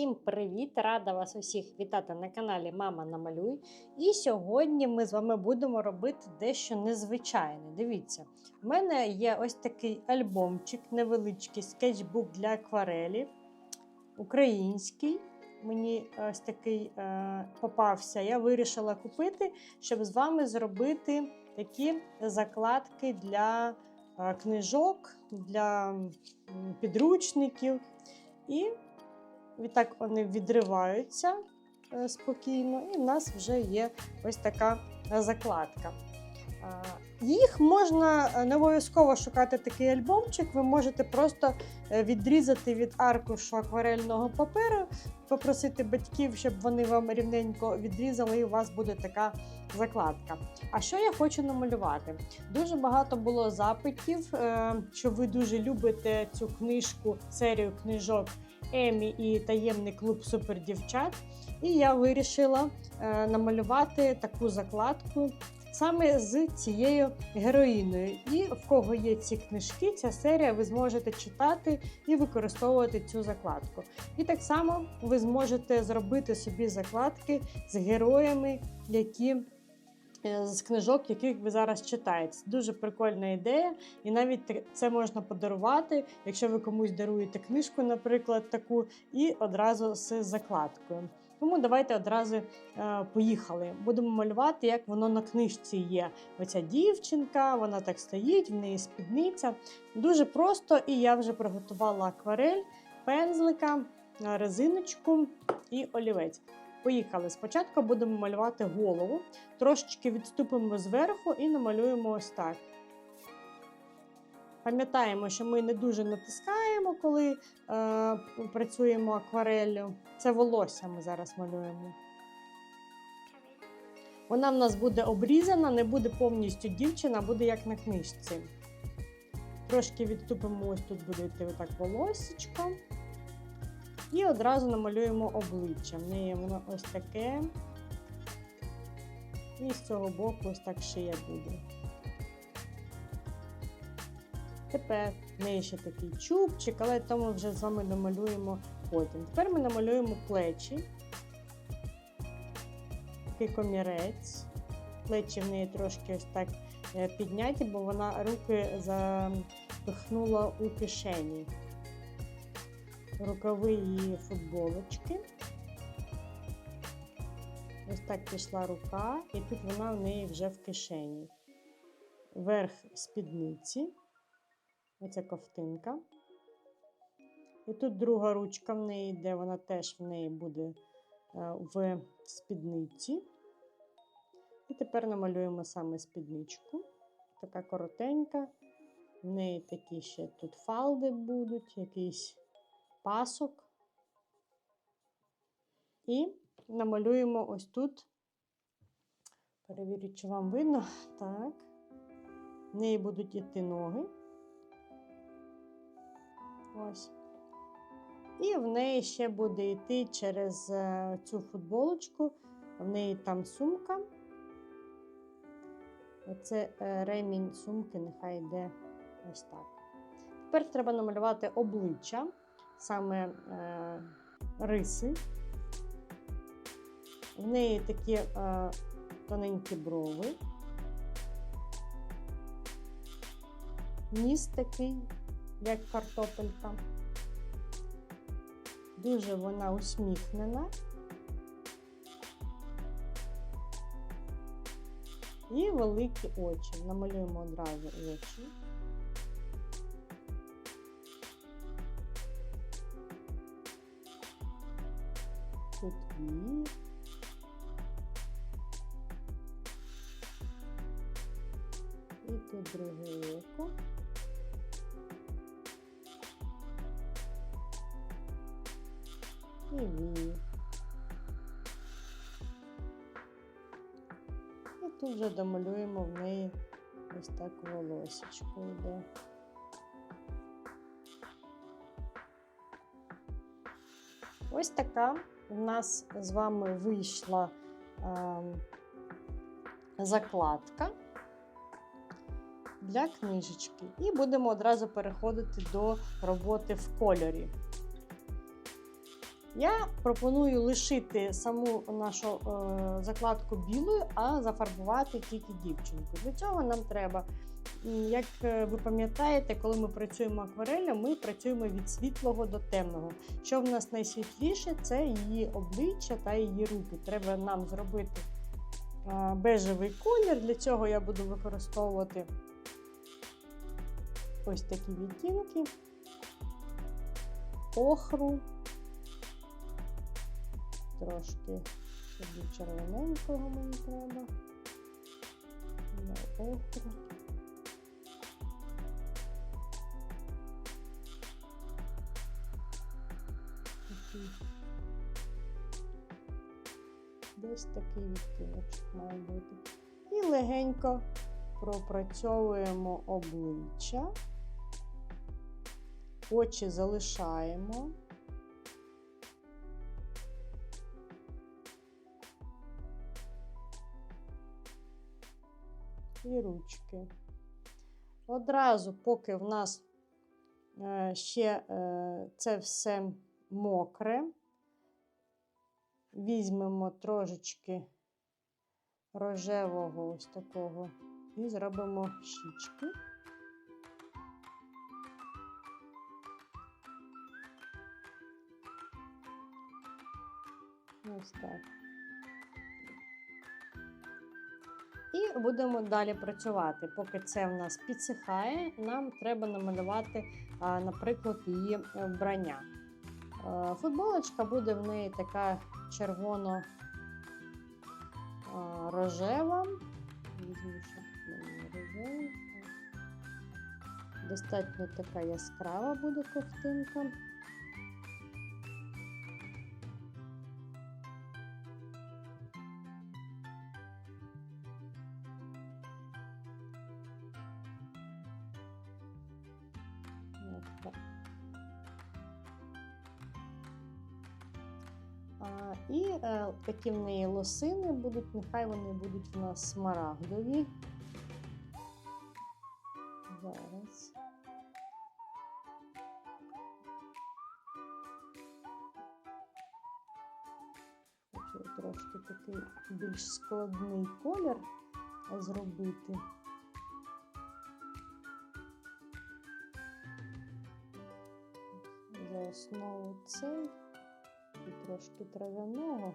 Всім привіт! Рада вас усіх вітати на каналі Мама Намалюй. І сьогодні ми з вами будемо робити дещо незвичайне. Дивіться, в мене є ось такий альбомчик, невеличкий скетчбук для акварелі, український. Мені ось такий е, попався. Я вирішила купити, щоб з вами зробити такі закладки для е, книжок, для підручників. І відтак вони відриваються е, спокійно, і в нас вже є ось така е, закладка. Їх можна е, не обов'язково шукати такий альбомчик, ви можете просто е, відрізати від аркушу акварельного паперу, попросити батьків, щоб вони вам рівненько відрізали, і у вас буде така закладка. А що я хочу намалювати? Дуже багато було запитів, е, що ви дуже любите цю книжку, серію книжок Емі і таємний клуб супердівчат. І я вирішила намалювати таку закладку саме з цією героїною. І в кого є ці книжки, ця серія, ви зможете читати і використовувати цю закладку. І так само ви зможете зробити собі закладки з героями, які. е, З книжок, яких ви зараз читаєте. Дуже прикольна ідея, і навіть це можна подарувати, якщо ви комусь даруєте книжку, наприклад, таку, і одразу з закладкою. Тому давайте одразу е, поїхали. Будемо малювати, як воно на книжці є. Оця дівчинка, вона так стоїть, в неї спідниця. Дуже просто, і я вже приготувала акварель, пензлика, е, резиночку і олівець. Поїхали. Спочатку будемо малювати голову, трошечки відступимо зверху і намалюємо ось так. Пам'ятаємо, що ми не дуже натискаємо, коли е, працюємо аквареллю. Це волосся ми зараз малюємо. Вона в нас буде обрізана, не буде повністю дівчина, буде як на книжці. Трошки відступимо, ось тут буде йти отак волосечко. І одразу намалюємо обличчя. В неї воно ось таке. І з цього боку ось так шия буде. Тепер в неї ще такий чубчик, але то ми вже з вами намалюємо потім. Тепер ми намалюємо плечі. Такий комірець. Плечі в неї трошки ось так е, підняті, бо вона руки запихнула у кишені. Рукави її футболочки. Ось так пішла рука, і тут вона в неї вже в кишені. Верх спідниці. Оце ковтинка. І тут друга ручка в неї йде, вона теж в неї буде е, в спідниці. І тепер намалюємо саме спідничку. Така коротенька. В неї такі ще тут фалди будуть, якийсь пасок. І намалюємо ось тут. Перевірю, чи вам видно. Так. В неї будуть йти ноги. Ось. І в неї ще буде йти через е, цю футболочку. В неї там сумка. Оце е, ремінь сумки, нехай йде ось так. Тепер треба намалювати обличчя, саме е, риси. В неї такі е, тоненькі брови. Ніс такий, як картопелька. Дуже вона усміхнена. І великі очі. Намалюємо одразу очі. І. І тут вже домалюємо в неї ось так волосечко йде. Ось така в нас з вами вийшла ем, закладка для книжечки. І будемо одразу переходити до роботи в кольорі. Я пропоную лишити саму нашу е, закладку білою, а зафарбувати тільки дівчинку. Для цього нам треба, як е, ви пам'ятаєте, коли ми працюємо аквареллю, ми працюємо від світлого до темного. Що в нас найсвітліше, це її обличчя та її руки. Треба нам зробити е, бежевий колір. Для цього я буду використовувати ось такі відтінки, охру, трошки сюди червоненького мені треба. На охру. Десь такий відтіночок має бути. І легенько пропрацьовуємо обличчя, очі залишаємо. І ручки. Одразу, поки в нас е, ще е, це все мокре, візьмемо трошечки рожевого ось такого і зробимо щічки. Ось так. І будемо далі працювати. Поки це в нас підсихає, нам треба намалювати, наприклад, її е, вбрання. Е, Футболочка буде в неї така червоно-рожева. Достатньо така яскрава буде ковтинка. І е, такі в неї лосини будуть, нехай вони будуть у нас смарагдові. Зараз. Хочу трошки такий більш складний колір зробити. Основу цей і трошки трав'яного.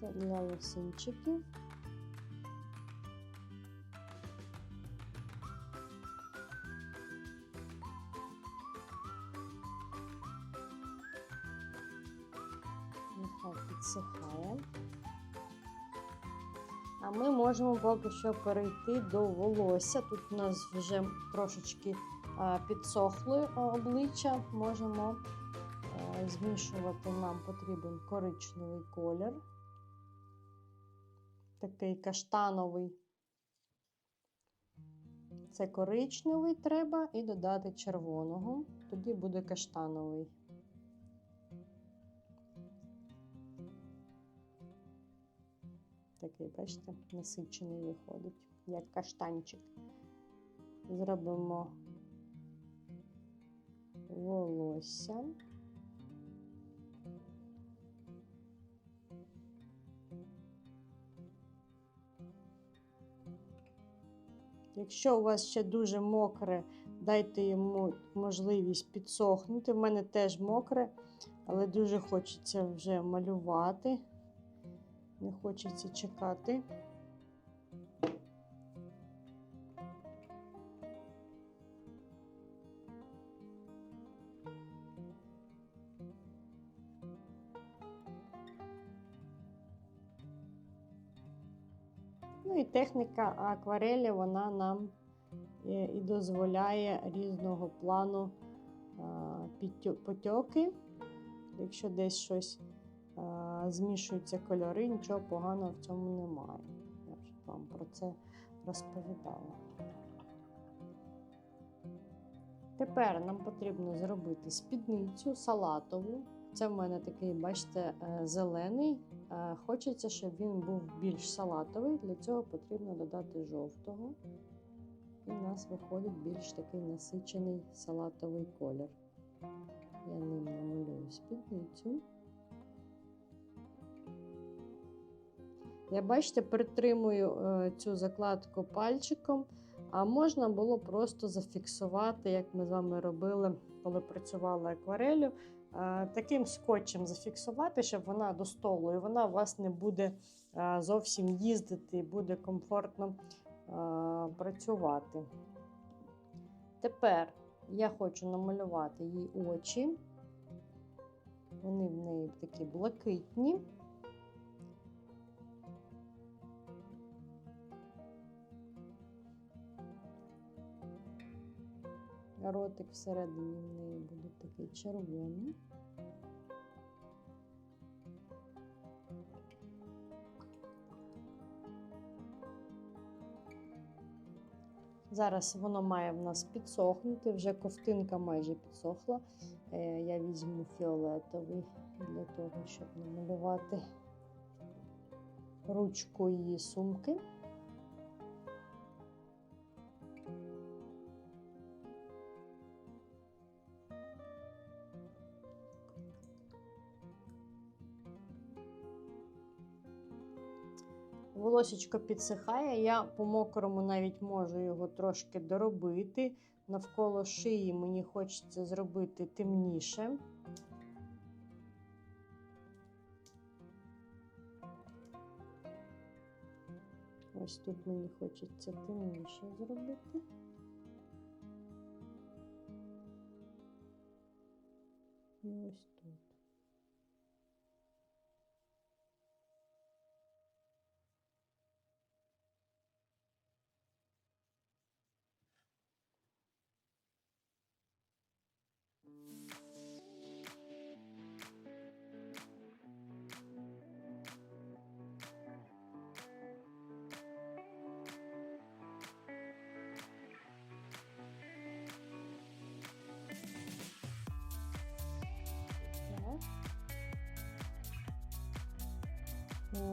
Це для лосинчиків. Нехай підсихає. А ми можемо поки що перейти до волосся. Тут у нас вже трошечки а, підсохло обличчя. Можемо змішувати. Нам потрібен коричневий колір. Такий каштановий. Це коричневий треба і додати червоного. Тоді буде каштановий. Такий, бачите, насичений виходить, як каштанчик. Зробимо волосся. Якщо у вас ще дуже мокре, дайте йому можливість підсохнути. В мене теж мокре, але дуже хочеться вже малювати. Не хочеться чекати. Ну і техніка акварелі, вона нам е, і дозволяє різного плану потьоки. Якщо десь щось змішуються кольори, нічого поганого в цьому немає. Я вже вам про це розповідала. Тепер нам потрібно зробити спідницю салатову. Це в мене такий, бачите, е, зелений. Е, Хочеться, щоб він був більш салатовий. Для цього потрібно додати жовтого. І у нас виходить більш такий насичений салатовий колір. Я ним намалюю спідницю. Я бачите, притримую е, цю закладку пальчиком, а можна було просто зафіксувати, як ми з вами робили, коли працювала акварелю. е, Таким скотчем зафіксувати, щоб вона до столу, і вона у вас не буде е, зовсім їздити, і буде комфортно працювати. Тепер я хочу намалювати їй очі. Вони в неї такі блакитні. Ротик всередині в неї буде такий червоний. Зараз воно має в нас підсохнути, вже ковтинка майже підсохла. Е, Я візьму фіолетовий для того, щоб намалювати ручку її сумки. Волосечко підсихає, я по мокрому навіть можу його трошки доробити. Навколо шиї мені хочеться зробити темніше. Ось тут мені хочеться темніше зробити. І ось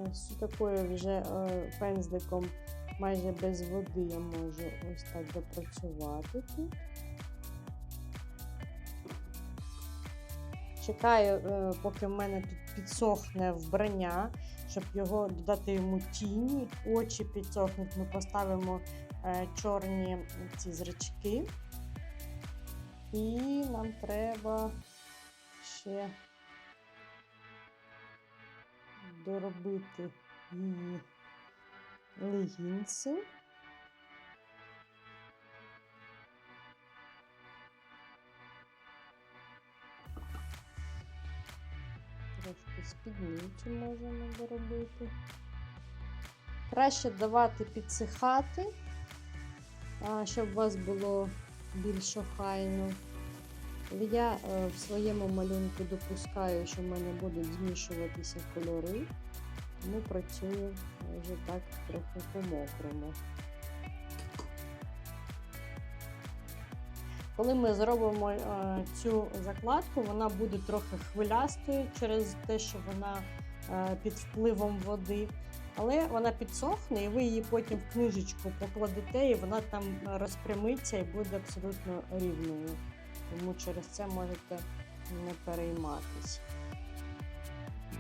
Е, З такою вже е, пензликом майже без води я можу ось так допрацювати тут. Чекаю, е, поки в мене тут підсохне вбрання, щоб його додати йому тіні, очі підсохнуть. Ми поставимо е, чорні ці зрачки. І нам треба ще доробити її легінці. Трошки спідницю можемо доробити. Краще давати підсихати, щоб у вас було більш охайно. Я е, в своєму малюнку допускаю, що в мене будуть змішуватися кольори, тому працюю вже так трохи по-мокрому. Коли ми зробимо е, цю закладку, вона буде трохи хвилястою через те, що вона е, під впливом води. Але вона підсохне, і ви її потім в книжечку покладете, і вона там розпрямиться і буде абсолютно рівною. Тому через це можете не перейматись.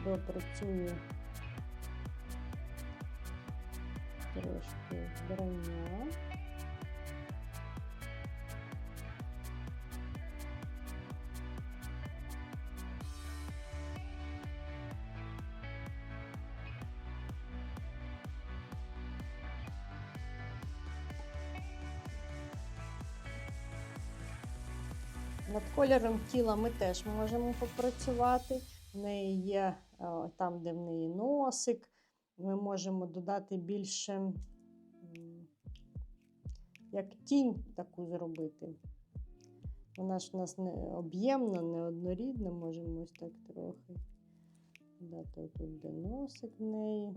Допрацюю трошки вбрання. Над кольором тіла ми теж можемо попрацювати. В неї є е, там, де в неї носик. Ми можемо додати більше, як тінь таку зробити. Вона ж у нас не об'ємна, не однорідна, можемо ось так трохи. Дати тут де носик в неї,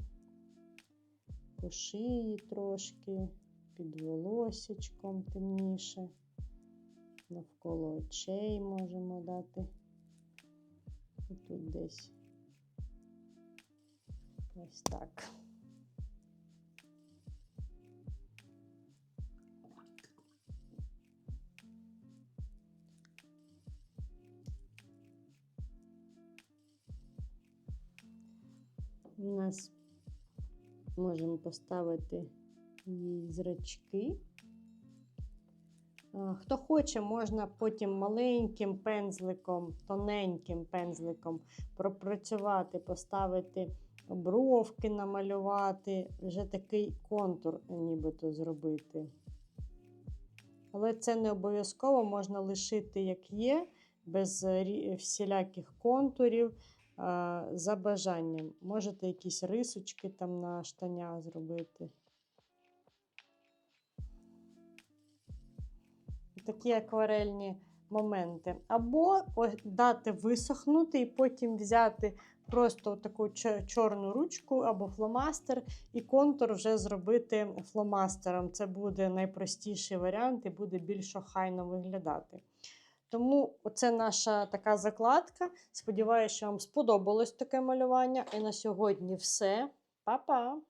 по шиї трошки, під волосечком темніше навколо очей можемо дати. І тут десь ось так. У нас можемо поставити її зрачки. А, Хто хоче, можна потім маленьким пензликом, тоненьким пензликом пропрацювати, поставити бровки, намалювати, вже такий контур нібито зробити. Але це не обов'язково можна лишити як є, без всіляких контурів, за бажанням. Можете якісь рисочки там на штаня зробити. Такі акварельні моменти. Або дати висохнути і потім взяти просто таку чорну ручку або фломастер, і контур вже зробити фломастером. Це буде найпростіший варіант і буде більш охайно виглядати. Тому це наша така закладка. Сподіваюся, що вам сподобалось таке малювання. І на сьогодні все. Па-па!